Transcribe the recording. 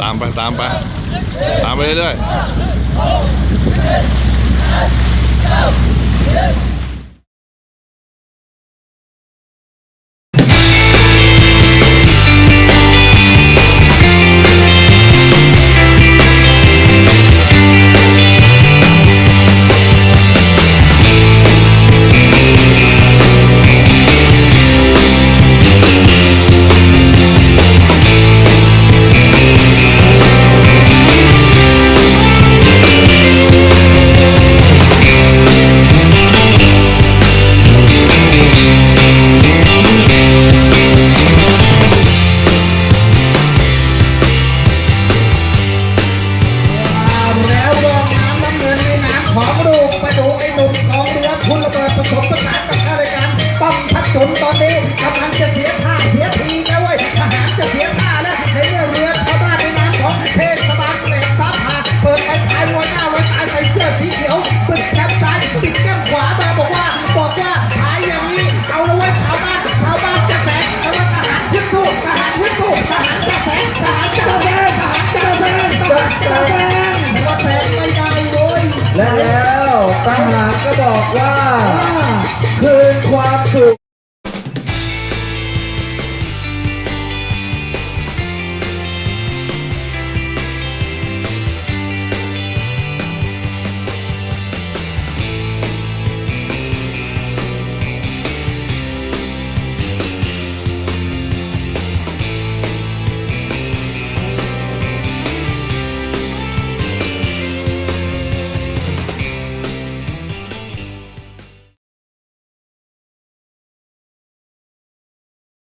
ตามไปตามไปตามไปเรื่อยๆ ของดูไปดูไอ้หนุ่มของเนื้อทุนระเบิดผสมประสานกับข้ารายการป้อมพัดจุนตอนนี้กำลังจะเสียท่า